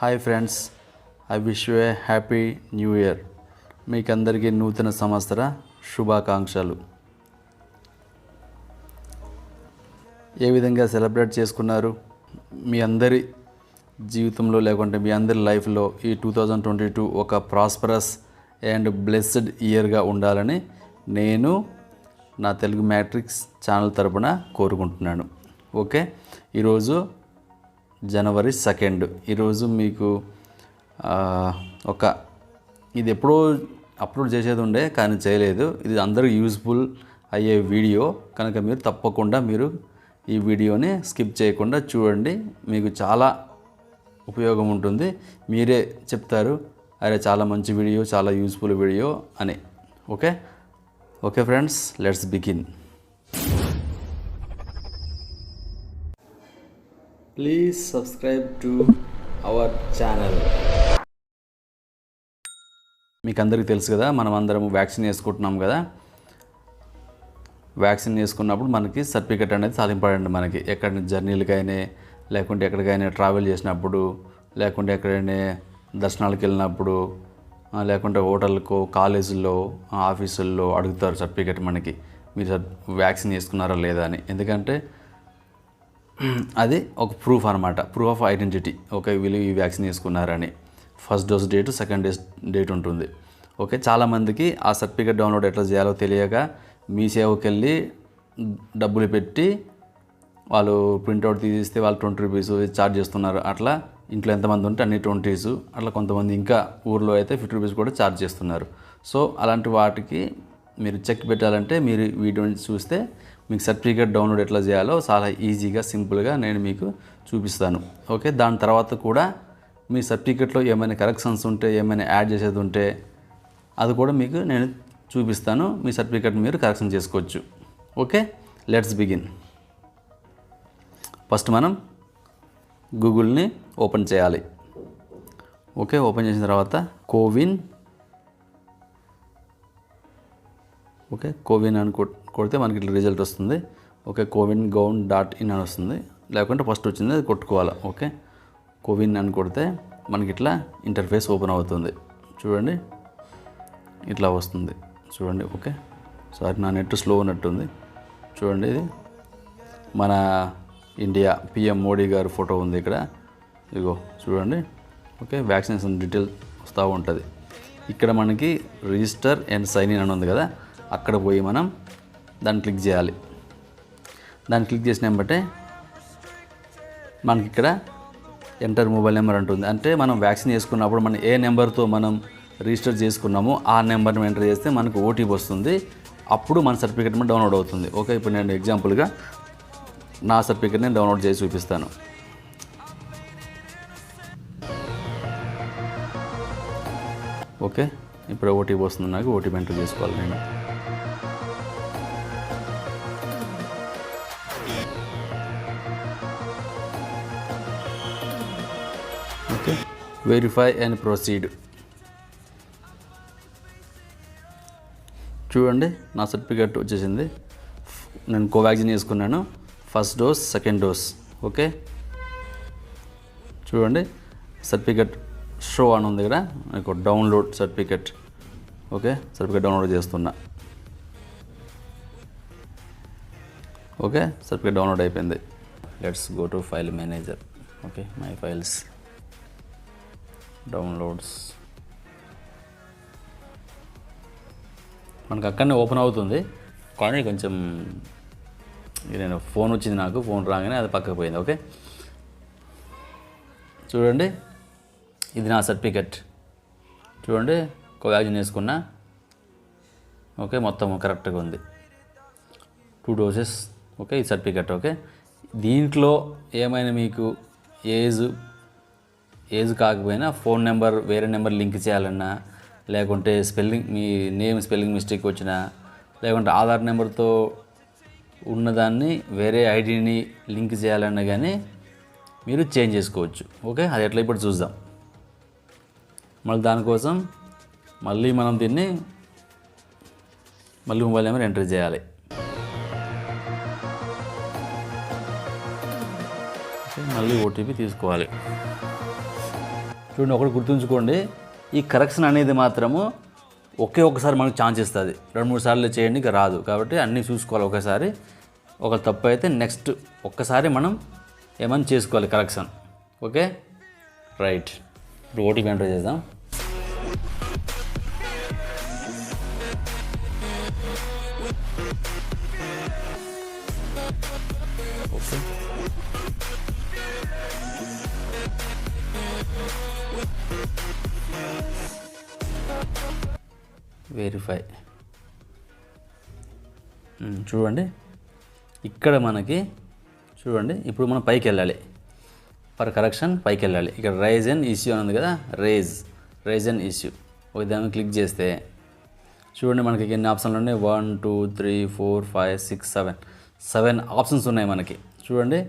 Hi friends I wish you a happy new year. మీకందరికీ నూతన సంవత్సర శుభాకాంక్షలు. ఏ విధంగా సెలబ్రేట్ చేసుకున్నారు? మీ అందరి జీవితంలో లేకుంటే మీ అందరి లైఫ్లో ఈ టూ థౌజండ్ ట్వంటీ టూ ఒక ప్రాస్పరస్ అండ్ బ్లెస్డ్ ఇయర్గా ఉండాలని నేను నా తెలుగు మ్యాట్రిక్స్ ఛానల్ తరపున కోరుకుంటున్నాను. ఓకే ఈరోజు జనవరి సెకండ్. ఈరోజు మీకు ఒక ఇది ఎప్పుడో అప్లోడ్ చేసేది ఉండే కానీ చేయలేదు. ఇది అందరూ యూస్ఫుల్ అయ్యే వీడియో. కనుక మీరు తప్పకుండా మీరు ఈ వీడియోని స్కిప్ చేయకుండా చూడండి. మీకు చాలా ఉపయోగం ఉంటుంది. మీరే చెప్తారు అరే చాలా మంచి వీడియో చాలా యూస్ఫుల్ వీడియో అని. Okay? Okay friends let's begin. Please subscribe to our channel మీకు అందరికీ తెలుసు కదా మనం అందరం వ్యాక్సిన్ వేసుకుంటున్నాం కదా. వ్యాక్సిన్ వేసుకున్నప్పుడు మనకి సర్టిఫికెట్ అనేది చాలా ఇంపార్టెంట్ మనకి. ఎక్కడ జర్నీలకైనా లేకుంటే ఎక్కడికైనా ట్రావెల్ చేసినప్పుడు లేకుంటే ఎక్కడైనా దర్శనాలకు వెళ్ళినప్పుడు లేకుంటే హోటల్కు కాలేజీల్లో ఆఫీసుల్లో అడుగుతారు సర్టిఫికెట్ మనకి. మీరు వ్యాక్సిన్ వేసుకున్నారా లేదా అని. ఎందుకంటే అది ఒక ప్రూఫ్ అనమాట ప్రూఫ్ ఆఫ్ ఐడెంటిటీ ఓకే వీళ్ళు ఈ vaccine వేసుకున్నారని. First dose date second days date ఉంటుంది. ఓకే చాలామందికి ఆ సర్టిఫికేట్ డౌన్లోడ్ ఎట్లా చేయాలో తెలియక మీ సేవకి వెళ్ళి డబ్బులు పెట్టి వాళ్ళు ప్రింట్అవుట్ తీసిస్తే వాళ్ళు ట్వంటీ రూపీస్ ఛార్జ్ చేస్తున్నారు. అట్లా ఇంట్లో ఎంతమంది ఉంటే అన్ని ట్వంటీస్ అట్లా కొంతమంది ఇంకా ఊర్లో అయితే ఫిఫ్టీ రూపీస్ కూడా ఛార్జ్ చేస్తున్నారు. సో అలాంటి వాటికి మీరు చెక్ పెట్టాలంటే మీరు వీడియోని చూస్తే మీకు సర్టిఫికేట్ డౌన్లోడ్ ఎట్లా చేయాలో చాలా ఈజీగా సింపుల్గా నేను మీకు చూపిస్తాను. ఓకే దాని తర్వాత కూడా మీ సర్టిఫికేట్లో ఏమైనా కరెక్షన్స్ ఉంటే ఏమైనా యాడ్ చేసేది ఉంటే అది కూడా మీకు నేను చూపిస్తాను. మీ సర్టిఫికేట్ మీరు కరెక్షన్ చేసుకోవచ్చు. Okay let's begin. ఫస్ట్ మనం గూగుల్ని ఓపెన్ చేయాలి. ఓకే ఓపెన్ చేసిన తర్వాత కోవిన్ ఓకే కోవిన్ అని కొడితే మనకి ఇట్లా రిజల్ట్ వస్తుంది. Okay CoWIN gov dot in అని వస్తుంది. లేకుంటే ఫస్ట్ వచ్చింది అది కొట్టుకోవాలి ఓకే? కోవిన్ అని కొడితే మనకి ఇట్లా ఇంటర్ఫేస్ ఓపెన్ అవుతుంది. చూడండి ఇట్లా వస్తుంది. చూడండి ఓకే? సారీ నా నెట్ స్లో ఉన్నట్టుంది. చూడండి ఇది. మన ఇండియా పిఎం మోడీ గారి ఫోటో ఉంది ఇక్కడ. ఇదిగో చూడండి. ఓకే వ్యాక్సినేషన్ డీటెయిల్ వస్తూ ఉంటుంది. ఇక్కడ మనకి రిజిస్టర్ అండ్ సైన్ ఇన్ అని ఉంది కదా. అక్కడ పోయి మనం దాన్ని క్లిక్ చేయాలి. దాన్ని క్లిక్ చేసిన బట్టే మనకి ఇక్కడ ఎంటర్ మొబైల్ నెంబర్ అంటుంది. అంటే మనం వ్యాక్సిన్ చేసుకున్నప్పుడు మనం ఏ నెంబర్తో మనం రిజిస్టర్ చేసుకున్నామో ఆ నెంబర్ని ఎంటర్ చేస్తే మనకు ఓటీపీ వస్తుంది. అప్పుడు మన సర్టిఫికేట్ మీద డౌన్లోడ్ అవుతుంది. ఓకే ఇప్పుడు నేను ఎగ్జాంపుల్గా నా సర్టిఫికేట్ని డౌన్లోడ్ చేసి చూపిస్తాను. ఓకే ఇప్పుడు ఓటీపీ వస్తుంది నాకు. ఓటీపీ ఎంటర్ చేసుకోవాలి నేను. ఓకే. వెరిఫై అండ్ ప్రొసీడ్ చూడండి నా సర్టిఫికేట్ వచ్చేసింది. నేను కోవాక్సిన్ వేసుకున్నాను first dose second dose okay? చూడండి సర్టిఫికేట్ షో అని ఉంది ఇక్కడ నాకు download certificate okay? Certificate download చేస్తున్నా. ఓకే? సర్టిఫికేట్ డౌన్లోడ్ అయిపోయింది. Let's go to file manager okay my files downloads. మనకు అక్కడనే ఓపెన్ అవుతుంది. కానీ కొంచెం నేను ఫోన్ వచ్చింది నాకు ఫోన్ రాగానే అది పక్కకు పోయింది ఓకే? చూడండి. ఇది నా సర్టిఫికెట్. చూడండి కోవాక్సిన్ వేసుకున్నా. ఓకే మొత్తం కరెక్ట్గా ఉంది. టూ డోసెస్ ఓకే ఈ సర్టిఫికెట్ ఓకే? దీంట్లో ఏమైనా మీకు ఏజ్ ఏజ్ కాకపోయినా ఫోన్ నెంబర్ వేరే నెంబర్ లింక్ చేయాలన్నా లేకుంటే స్పెల్లింగ్ మీ నేమ్ స్పెల్లింగ్ మిస్టేక్ వచ్చినా లేకుంటే ఆధార్ నెంబర్తో ఉన్నదాన్ని వేరే ఐడిని లింక్ చేయాలన్నా కానీ మీరు చేంజ్ చేసుకోవచ్చు. ఓకే? అది ఎట్లా ఇప్పుడు చూద్దాం. మళ్ళీ దానికోసం మళ్ళీ మనం దీన్ని మళ్ళీ మొబైల్ నెంబర్ ఎంటర్ చేయాలి. మళ్ళీ ఓటీపీ తీసుకోవాలి. చూడండి ఒకటి గుర్తుంచుకోండి. ఈ కరెక్షన్ అనేది మాత్రము ఒకే ఒక్కసారి మనకు ఛాన్స్ ఇస్తుంది. రెండు మూడు సార్లు చేయండి ఇక రాదు. కాబట్టి అన్నీ చూసుకోవాలి ఒకసారి. ఒక తప్పు అయితే నెక్స్ట్ ఒక్కసారి మనం ఏమని చేసుకోవాలి కరెక్షన్ ఓకే రైట్ ఇప్పుడు ఓటీపీ ఎంటర్ చేద్దాం. ఓకే వెరిఫై hmm, చూడండి. ఇక్కడ మనకి చూడండి ఇప్పుడు మనం పైకి వెళ్ళాలి. ఫర్ కరెక్షన్ పైకి వెళ్ళాలి. ఇక్కడ రైజ్ అండ్ ఇష్యూ అని ఉంది కదా? రైజ్ రైజ్ అండ్ ఇష్యూ ఒక దాన్ని క్లిక్ చేస్తే చూడండి మనకి ఎన్ని ఆప్షన్లు ఉన్నాయి? One two three four five six seven seven options ఉన్నాయి మనకి. చూడండి.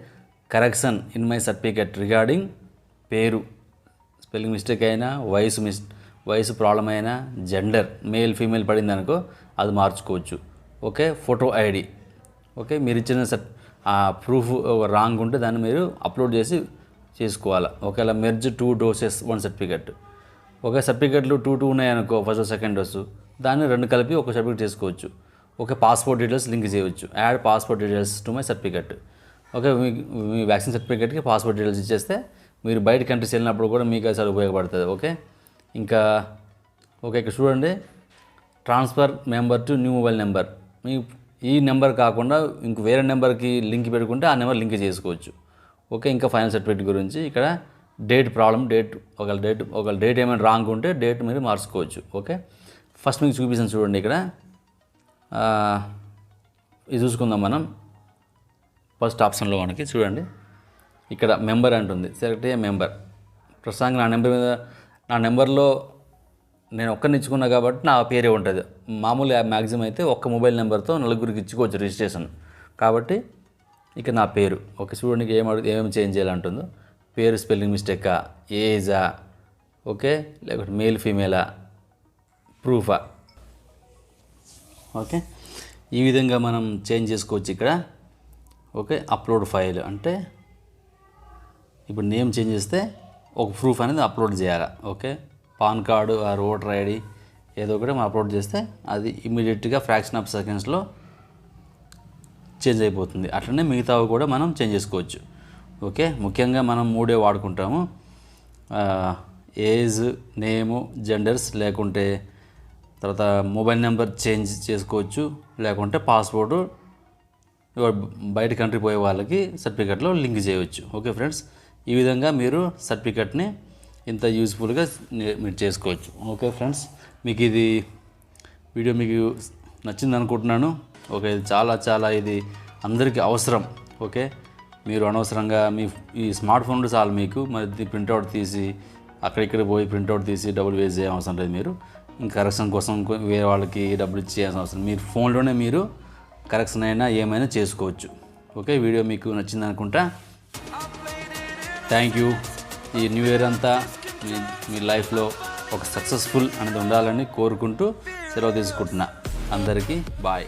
Correction in my certificate regarding పేరు. స్పెల్లింగ్ మిస్టేక్ అయినా వయసు మిస్ వయసు ప్రాబ్లం అయినా జెండర్ మేల్ ఫీమేల్ పడింది అనుకో అది మార్చుకోవచ్చు. ఓకే? Photo ID okay? మీరు ఇచ్చిన సర్ ప్రూఫ్ రాంగ్ ఉంటే దాన్ని మీరు అప్లోడ్ చేసి చేసుకోవాలి. ఒకవేళ merge two doses one certificate ఒకే సర్టిఫికెట్లు టూ టూ ఉన్నాయనుకో ఫస్ట్ సెకండ్ డోసు దాన్ని రెండు కలిపి ఒక సర్టిఫికెట్ చేసుకోవచ్చు. ఓకే? పాస్పోర్ట్ డీటెయిల్స్ లింక్ చేయవచ్చు. Add passport details to my certificate okay? మీ మీ వ్యాక్సిన్ సర్టిఫికేట్కి పాస్పోర్ట్ డీటెయిల్స్ ఇచ్చేస్తే మీరు బయట కంట్రీస్ వెళ్ళినప్పుడు కూడా మీకు అది చాలా ఉపయోగపడుతుంది ఓకే? ఇంకా ఓకే ఇక్కడ చూడండి. Transfer member to new mobile number మీ ఈ నెంబర్ కాకుండా ఇంక వేరే నెంబర్కి లింక్ పెట్టుకుంటే ఆ నెంబర్ లింక్ చేసుకోవచ్చు. ఓకే ఇంకా ఫైనల్ సర్టిఫికేట్ గురించి ఇక్కడ డేట్ ప్రాబ్లం డేట్ ఒక డేట్ ఒక డేట్ ఏమైనా రాంగ్ ఉంటే డేట్ మీరు మార్చుకోవచ్చు. ఓకే ఫస్ట్ మీకు చూపిస్తాను చూడండి ఇక్కడ. ఇది చూసుకుందాం మనం. ఫస్ట్ ఆప్షన్లో మనకి చూడండి. ఇక్కడ మెంబర్ అంటుంది. సెలెక్ట్ అయ్యే మెంబర్ ప్రస్తుతానికి నా నెంబర్ మీద నా నెంబర్లో నేను ఒక్కరిని ఇచ్చుకున్నా కాబట్టి నా పేరే ఉంటుంది. మామూలు మ్యాక్సిమం అయితే ఒక్క మొబైల్ నెంబర్తో నలుగురికి ఇచ్చుకోవచ్చు రిజిస్ట్రేషన్. కాబట్టి ఇక నా పేరు. ఓకే స్టూడెంట్కి ఏం అడుగు ఏమేమి చేంజ్ చేయాలంటుందో. పేరు స్పెల్లింగ్ మిస్టేకా ఏజా ఓకే లేకపోతే మేల్ ఫీమేలా ప్రూఫా ఓకే ఈ విధంగా మనం చేంజ్ చేసుకోవచ్చు ఇక్కడ. ఓకే అప్లోడ్ ఫైల్ అంటే ఇప్పుడు నేమ్ చేంజ్ చేస్తే ఒక ప్రూఫ్ అనేది అప్లోడ్ చేయాలి? ఓకే? పాన్ కార్డు ఆ ఓటర్ ఐడి ఏదో ఒకటి మనం అప్లోడ్ చేస్తే అది ఇమీడియట్గా ఫ్రాక్షన్ ఆఫ్ సెకండ్స్లో చేంజ్ అయిపోతుంది. అట్లనే మిగతావి కూడా మనం చేంజ్ చేసుకోవచ్చు. ఓకే? ముఖ్యంగా మనం మూడే వాడుకుంటాము. ఏజ్ నేము జెండర్స్ లేకుంటే తర్వాత మొబైల్ నెంబర్ చేంజ్ చేసుకోవచ్చు. లేకుంటే పాస్పోర్టు బయట కంట్రీ పోయే వాళ్ళకి సర్టిఫికెట్లో లింక్ చేయవచ్చు. Okay friends? ఈ విధంగా మీరు సర్టిఫికెట్ని ఇంత యూజ్ఫుల్గా మీరు చేసుకోవచ్చు. ఓకే ఫ్రెండ్స్ మీకు ఇది వీడియో మీకు నచ్చింది అనుకుంటున్నాను. ఓకే ఇది చాలా చాలా ఇది అందరికీ అవసరం. ఓకే మీరు అనవసరంగా మీ ఈ స్మార్ట్ ఫోన్ చాలు మీకు. మరి ప్రింట్అవుట్ తీసి అక్కడిక్కడ పోయి ప్రింట్అవుట్ తీసి డబ్బులు వేస్ట్ చేయ అవసరం లేదు మీరు. కరెక్షన్ కోసం వేరే వాళ్ళకి డబ్బులు ఇచ్చేయాల్సిన అవసరం మీరు ఫోన్లోనే మీరు కరెక్షన్ అయినా ఏమైనా చేసుకోవచ్చు. ఓకే వీడియో మీకు నచ్చింది అనుకుంటా. Thank you. ఈ న్యూ ఇయర్ అంతా మీ మీ లైఫ్లో ఒక సక్సెస్ఫుల్ అనేది ఉండాలని కోరుకుంటూ సెలవు తీసుకుంటున్నా. అందరికీ బాయ్.